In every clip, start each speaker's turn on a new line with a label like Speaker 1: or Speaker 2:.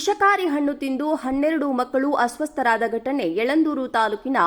Speaker 1: ವಿಷಕಾರಿ ಹಣ್ಣು ತಿಂದು ಹನ್ನೆರಡು ಮಕ್ಕಳು ಅಸ್ವಸ್ಥರಾದ ಘಟನೆ ಯಳಂದೂರು ತಾಲೂಕಿನ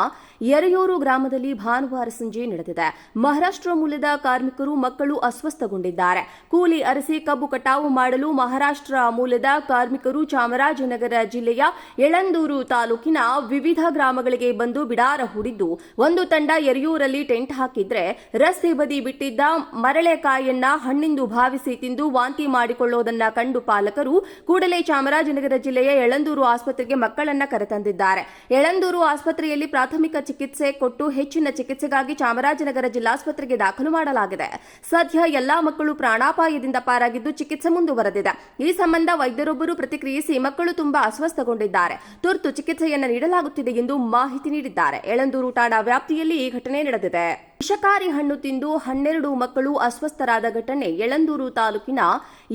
Speaker 1: ಎರೆಯೂರು ಗ್ರಾಮದಲ್ಲಿ ಭಾನುವಾರ ಸಂಜೆ ನಡೆದಿದೆ. ಮಹಾರಾಷ್ಟ್ರ ಮೂಲದ ಕಾರ್ಮಿಕರು ಮಕ್ಕಳು ಅಸ್ವಸ್ಥಗೊಂಡಿದ್ದಾರೆ. ಕೂಲಿ ಅರಸಿ ಕಬ್ಬು ಕಟಾವು ಮಾಡಲು ಮಹಾರಾಷ್ಟ್ರ ಮೂಲದ ಕಾರ್ಮಿಕರು ಚಾಮರಾಜನಗರ ಜಿಲ್ಲೆಯ ಯಳಂದೂರು ತಾಲೂಕಿನ ವಿವಿಧ ಗ್ರಾಮಗಳಿಗೆ ಬಂದು ಬಿಡಾರ ಹೂಡಿದ್ದು, ಒಂದು ತಂಡ ಎರೆಯೂರಲ್ಲಿ ಟೆಂಟ್ ಹಾಕಿದ್ರೆ ರಸ್ತೆ ಬದಿ ಬಿಟ್ಟಿದ್ದ ಮರಳೆಕಾಯನ್ನ ಹಣ್ಣಿಂದು ಭಾವಿಸಿ ತಿಂದು ವಾಂತಿ ಮಾಡಿಕೊಳ್ಳೋದನ್ನ ಕಂಡು ಪಾಲಕರು ಕೂಡಲೇ ಚಾಮರಾಜನಗರ ಜಿಲ್ಲೆಯ ಯಳಂದೂರು ಆಸ್ಪತ್ರೆಗೆ ಮಕ್ಕಳನ್ನು ಕರೆತಂದಿದ್ದಾರೆ. ಯಳಂದೂರು ಆಸ್ಪತ್ರೆಯಲ್ಲಿ ಪ್ರಾಥಮಿಕ ಚಿಕಿತ್ಸೆ ಕೊಟ್ಟು ಹೆಚ್ಚಿನ ಚಿಕಿತ್ಸೆಗಾಗಿ ಚಾಮರಾಜನಗರ ಜಿಲ್ಲಾಸ್ಪತ್ರೆಗೆ ದಾಖಲು ಮಾಡಲಾಗಿದೆ. ಸದ್ಯ ಎಲ್ಲಾ ಮಕ್ಕಳು ಪ್ರಾಣಾಪಾಯದಿಂದ ಪಾರಾಗಿದ್ದು ಚಿಕಿತ್ಸೆ ಮುಂದುವರೆದಿದೆ. ಈ ಸಂಬಂಧ ವೈದ್ಯರೊಬ್ಬರು ಪ್ರತಿಕ್ರಿಯಿಸಿ ಮಕ್ಕಳು ತುಂಬಾ ಅಸ್ವಸ್ಥಗೊಂಡಿದ್ದಾರೆ. ತುರ್ತು ಚಿಕಿತ್ಸೆಯನ್ನು ನೀಡಲಾಗುತ್ತಿದೆ ಎಂದು ಮಾಹಿತಿ ನೀಡಿದ್ದಾರೆ. ಯಳಂದೂರು ಠಾಣಾ ವ್ಯಾಪ್ತಿಯಲ್ಲಿ ಈ ಘಟನೆ ನಡೆದಿದೆ. ವಿಷಕಾರಿ ಹಣ್ಣು ತಿಂದು ಹನ್ನೆರಡು ಮಕ್ಕಳು ಅಸ್ವಸ್ಥರಾದ ಘಟನೆ ಯಳಂದೂರು ತಾಲೂಕಿನ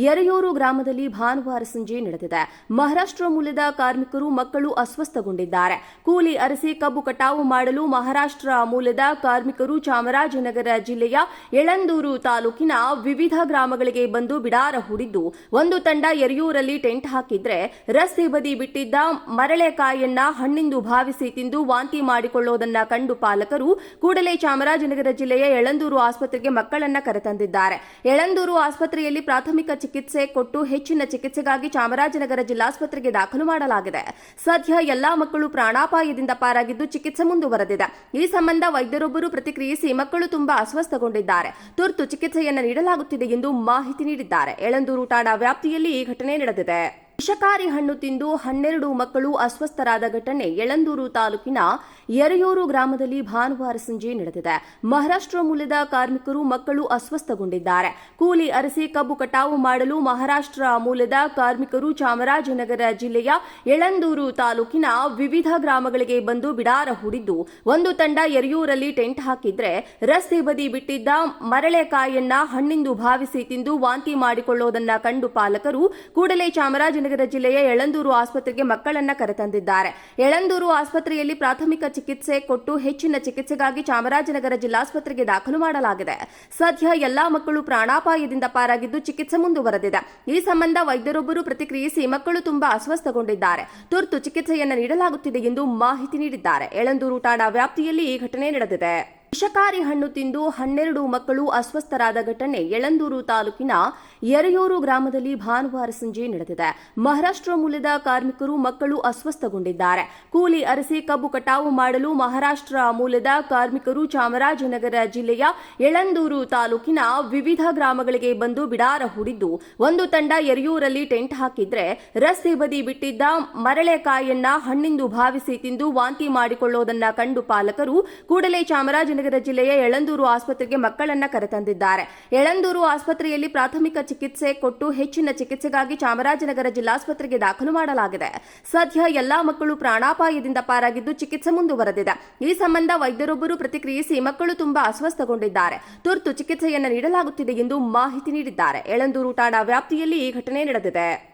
Speaker 1: ಯರೆಯೂರು ಗ್ರಾಮದಲ್ಲಿ ಭಾನುವಾರ ಸಂಜೆ ನಡೆದಿದೆ. ಮಹಾರಾಷ್ಟ್ರ ಮೂಲದ ಕಾರ್ಮಿಕರು ಮಕ್ಕಳು ಅಸ್ವಸ್ಥಗೊಂಡಿದ್ದಾರೆ. ಕೂಲಿ ಅರಸಿ ಕಬ್ಬು ಕಟಾವು ಮಾಡಲು ಮಹಾರಾಷ್ಟ್ರ ಮೂಲದ ಕಾರ್ಮಿಕರು ಚಾಮರಾಜನಗರ ಜಿಲ್ಲೆಯ ಯಳಂದೂರು ತಾಲೂಕಿನ ವಿವಿಧ ಗ್ರಾಮಗಳಿಗೆ ಬಂದು ಬಿಡಾರ ಹೂಡಿದ್ದು, ಒಂದು ತಂಡ ಯರಿಯೂರಲ್ಲಿ ಟೆಂಟ್ ಹಾಕಿದ್ರೆ ರಸ್ತೆ ಬದಿ ಬಿಟ್ಟಿದ್ದ ಮರಳೆಕಾಯನ್ನ ಹಣ್ಣಿಂದು ಭಾವಿಸಿ ತಿಂದು ವಾಂತಿ ಮಾಡಿಕೊಳ್ಳೋದನ್ನ ಕಂಡು ಪಾಲಕರು ಕೂಡಲೇ ಚಾಮರಾಜನಗರ ಜಿಲ್ಲೆಯ ಯಳಂದೂರು ಆಸ್ಪತ್ರೆಗೆ ಮಕ್ಕಳನ್ನು ಕರೆತಂದಿದ್ದಾರೆ. ಯಳಂದೂರು ಆಸ್ಪತ್ರೆಯಲ್ಲಿ ಪ್ರಾಥಮಿಕ ಚಿಕಿತ್ಸೆ ಕೊಟ್ಟು ಹೆಚ್ಚಿನ ಚಿಕಿತ್ಸೆಗಾಗಿ ಚಾಮರಾಜನಗರ ಜಿಲ್ಲಾಸ್ಪತ್ರೆಗೆ ದಾಖಲು ಮಾಡಲಾಗಿದೆ. ಸದ್ಯ ಎಲ್ಲಾ ಮಕ್ಕಳು ಪ್ರಾಣಾಪಾಯದಿಂದ ಪಾರಾಗಿದ್ದು ಚಿಕಿತ್ಸೆ ಮುಂದುವರೆದಿದೆ. ಈ ಸಂಬಂಧ ವೈದ್ಯರೊಬ್ಬರು ಪ್ರತಿಕ್ರಿಯಿಸಿ ಮಕ್ಕಳು ತುಂಬಾ ಅಸ್ವಸ್ಥಗೊಂಡಿದ್ದಾರೆ. ತುರ್ತು ಚಿಕಿತ್ಸೆಯನ್ನು ನೀಡಲಾಗುತ್ತಿದೆ ಎಂದು ಮಾಹಿತಿ ನೀಡಿದ್ದಾರೆ. ಯಳಂದೂರು ಠಾಣಾ ವ್ಯಾಪ್ತಿಯಲ್ಲಿ ಈ ಘಟನೆ ನಡೆದಿದೆ. ವಿಷಕಾರಿ ಹಣ್ಣು ತಿಂದು ಹನ್ನೆರಡು ಮಕ್ಕಳು ಅಸ್ವಸ್ಥರಾದ ಘಟನೆ ಯಳಂದೂರು ತಾಲೂಕಿನ ಯರೆಯೂರು ಗ್ರಾಮದಲ್ಲಿ ಭಾನುವಾರ ಸಂಜೆ ನಡೆದಿದೆ. ಮಹಾರಾಷ್ಟ್ರ ಮೂಲದ ಕಾರ್ಮಿಕರು ಮಕ್ಕಳು ಅಸ್ವಸ್ಥಗೊಂಡಿದ್ದಾರೆ. ಕೂಲಿ ಅರಸಿ ಕಬ್ಬು ಕಟಾವು ಮಾಡಲು ಮಹಾರಾಷ್ಟ್ರ ಮೂಲದ ಕಾರ್ಮಿಕರು ಚಾಮರಾಜನಗರ ಜಿಲ್ಲೆಯ ಯಳಂದೂರು ತಾಲೂಕಿನ ವಿವಿಧ ಗ್ರಾಮಗಳಿಗೆ ಬಂದು ಬಿಡಾರ ಹೂಡಿದ್ದು, ಒಂದು ತಂಡ ಯರಿಯೂರಲ್ಲಿ ಟೆಂಟ್ ಹಾಕಿದ್ರೆ ರಸ್ತೆ ಬದಿ ಬಿಟ್ಟಿದ್ದ ಮರಳೆಕಾಯನ್ನ ಹಣ್ಣಿಂದು ಭಾವಿಸಿ ತಿಂದು ವಾಂತಿ ಮಾಡಿಕೊಳ್ಳೋದನ್ನ ಕಂಡು ಪಾಲಕರು ಕೂಡಲೇ ಚಾಮರಾಜನಗರ ಜಿಲ್ಲೆಯ ಯಳಂದೂರು ಆಸ್ಪತ್ರೆಗೆ ಮಕ್ಕಳನ್ನ ಕರೆತಂದಿದ್ದಾರೆ. ಯಳಂದೂರು ಆಸ್ಪತ್ರೆಯಲ್ಲಿ ಪ್ರಾಥಮಿಕ ಚಿಕಿತ್ಸೆ ಕೊಟ್ಟು ಹೆಚ್ಚಿನ ಚಿಕಿತ್ಸೆಗಾಗಿ ಚಾಮರಾಜನಗರ ಜಿಲ್ಲಾಸ್ಪತ್ರೆಗೆ ದಾಖಲು ಮಾಡಲಾಗಿದೆ. ಸದ್ಯ ಎಲ್ಲಾ ಮಕ್ಕಳು ಪ್ರಾಣಾಪಾಯದಿಂದ ಪಾರಾಗಿದ್ದು ಚಿಕಿತ್ಸೆ ಮುಂದುವರೆದಿದೆ. ಈ ಸಂಬಂಧ ವೈದ್ಯರೊಬ್ಬರು ಪ್ರತಿಕ್ರಿಯಿಸಿ ಮಕ್ಕಳು ತುಂಬಾ ಅಸ್ವಸ್ಥಗೊಂಡಿದ್ದಾರೆ. ತುರ್ತು ಚಿಕಿತ್ಸೆಯನ್ನು ನೀಡಲಾಗುತ್ತಿದೆ ಎಂದು ಮಾಹಿತಿ ನೀಡಿದ್ದಾರೆ. ಯಳಂದೂರು ಠಾಣಾ ವ್ಯಾಪ್ತಿಯಲ್ಲಿ ಈ ಘಟನೆ ನಡೆದಿದೆ. ವಿಷಕಾರಿ ಹಣ್ಣು ತಿಂದು ಹನ್ನೆರಡು ಮಕ್ಕಳು ಅಸ್ವಸ್ಥರಾದ ಘಟನೆ ಯಳಂದೂರು ತಾಲೂಕಿನ ಯರೆಯೂರು ಗ್ರಾಮದಲ್ಲಿ ಭಾನುವಾರ ಸಂಜೆ ನಡೆದಿದೆ. ಮಹಾರಾಷ್ಟ್ರ ಮೂಲದ ಕಾರ್ಮಿಕರು ಮಕ್ಕಳು ಅಸ್ವಸ್ಥಗೊಂಡಿದ್ದಾರೆ. ಕೂಲಿ ಅರಸಿ ಕಬ್ಬು ಕಟಾವು ಮಾಡಲು ಮಹಾರಾಷ್ಟ್ರ ಮೂಲದ ಕಾರ್ಮಿಕರು ಚಾಮರಾಜನಗರ ಜಿಲ್ಲೆಯ ಯಳಂದೂರು ತಾಲೂಕಿನ ವಿವಿಧ ಗ್ರಾಮಗಳಿಗೆ ಬಂದು ಬಿಡಾರ ಹೂಡಿದ್ದು, ಒಂದು ತಂಡ ಯರೆಯೂರಲ್ಲಿ ಟೆಂಟ್ ಹಾಕಿದ್ರೆ ರಸ್ತೆ ಬದಿ ಬಿಟ್ಟಿದ್ದ ಮರಳೆಕಾಯನ್ನ ಹಣ್ಣಿಂದು ಭಾವಿಸಿ ತಿಂದು ವಾಂತಿ ಮಾಡಿಕೊಳ್ಳೋದನ್ನ ಕಂಡು ಪಾಲಕರು ಕೂಡಲೇ ಚಾಮರಾಜನಗರ ಜಿಲ್ಲೆಯ ಯಳಂದೂರು ಆಸ್ಪತ್ರೆಗೆ ಮಕ್ಕಳನ್ನ ಕರೆತಂದಿದ್ದಾರೆ. ಯಳಂದೂರು ಆಸ್ಪತ್ರೆಯಲ್ಲಿ ಪ್ರಾಥಮಿಕ ಚಿಕಿತ್ಸೆ ಕೊಟ್ಟು ಹೆಚ್ಚಿನ ಚಿಕಿತ್ಸೆಗಾಗಿ ಚಾಮರಾಜನಗರ ಜಿಲ್ಲಾಸ್ಪತ್ರೆಗೆ ದಾಖಲು ಮಾಡಲಾಗಿದೆ. ಸದ್ಯ ಎಲ್ಲಾ ಮಕ್ಕಳು ಪ್ರಾಣಾಪಾಯದಿಂದ ಪಾರಾಗಿದ್ದು ಚಿಕಿತ್ಸೆ ಮುಂದುವರೆದಿದೆ. ಈ ಸಂಬಂಧ ವೈದ್ಯರೊಬ್ಬರು ಪ್ರತಿಕ್ರಿಯಿಸಿ ಮಕ್ಕಳು ತುಂಬಾ ಅಸ್ವಸ್ಥಗೊಂಡಿದ್ದಾರೆ. ತುರ್ತು ಚಿಕಿತ್ಸೆಯನ್ನು ನೀಡಲಾಗುತ್ತಿದೆ ಎಂದು ಮಾಹಿತಿ ನೀಡಿದ್ದಾರೆ. ಯಳಂದೂರು ಠಾಣಾ ವ್ಯಾಪ್ತಿಯಲ್ಲಿ ಈ ಘಟನೆ ನಡೆದಿದೆ.